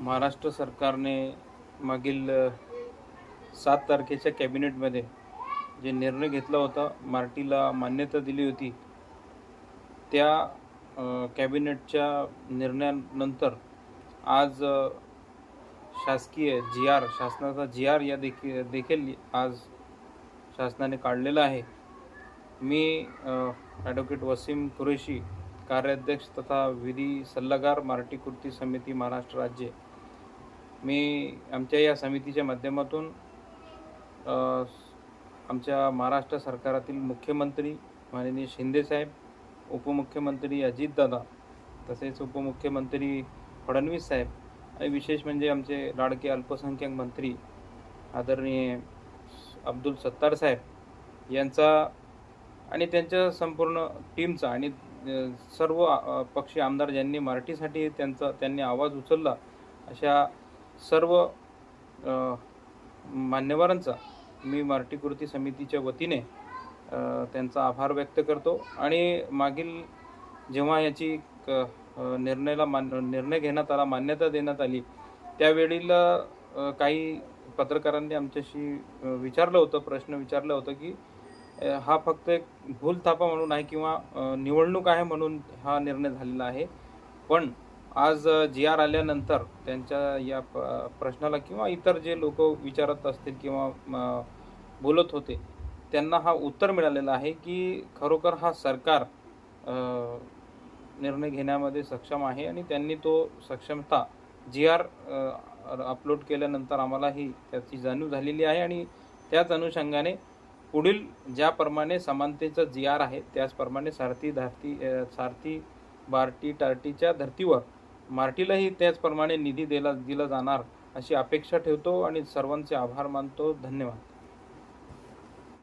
महाराष्ट्र सरकारने मागील सात तारखेच्या कॅबिनेटमध्ये जे निर्णय घेतला होता मार्टीला मान्यता दिली होती त्या कॅबिनेटच्या निर्णयानंतर आज शासकीय जी आर शासनाचा जी आर या देखील देखील आज शासनाने काढलेला आहे. मी ॲडव्होकेट वसीम कुरेशी कार्याध्यक्ष तथा विधी सल्लागार मराठी कृती समिती महाराष्ट्र राज्य मी आमच्या या समितीच्या माध्यमातून आमच्या महाराष्ट्र सरकारातील मुख्यमंत्री माननीय शिंदेसाहेब उपमुख्यमंत्री अजितदादा तसेच उपमुख्यमंत्री फडणवीस साहेब आणि विशेष म्हणजे आमचे लाडके अल्पसंख्याक मंत्री आदरणीय अब्दुल सत्तार साहेब यांचा आणि त्यांच्या संपूर्ण टीमचा आणि सर्व पक्षी आमदार ज्यांनी मराठीसाठी त्यांचा त्यांनी आवाज उचलला अशा सर्व मान्यवरांचा मी मराठी कृती समितीच्या वतीने त्यांचा आभार व्यक्त करतो. आणि मागील जेव्हा याची क- निर्णयाला मान निर्णय घेण्यात आला मान्यता देण्यात आली त्यावेळीला काही पत्रकारांनी आमच्याशी विचारलं होतं प्रश्न विचारलं होतं की हा फक्त एक भूलथापा म्हणून आहे किंवा निवडणूक आहे म्हणून हा निर्णय झालेला आहे. पण आज जी आर आल्यानंतर त्यांच्या या प प्रश्नाला किंवा इतर जे लोक विचारत असतील किंवा बोलत होते त्यांना हा उत्तर मिळालेला आहे की खरोखर हा सरकार निर्णय घेण्यामध्ये सक्षम आहे आणि त्यांनी तो सक्षमता जी आर अपलोड केल्यानंतर आम्हालाही त्याची जाणीव झालेली आहे आणि त्याच अनुषंगाने पुढील ज्याप्रमाणे समानतेचा जी आर आहे त्याचप्रमाणे सारथी धारती सारथी बार्टी टार्टीच्या धर्तीवर मार्टीलाही त्याचप्रमाणे निधी दिला दिला जाणार अशी अपेक्षा ठेवतो आणि सर्वांचे आभार मानतो. धन्यवाद.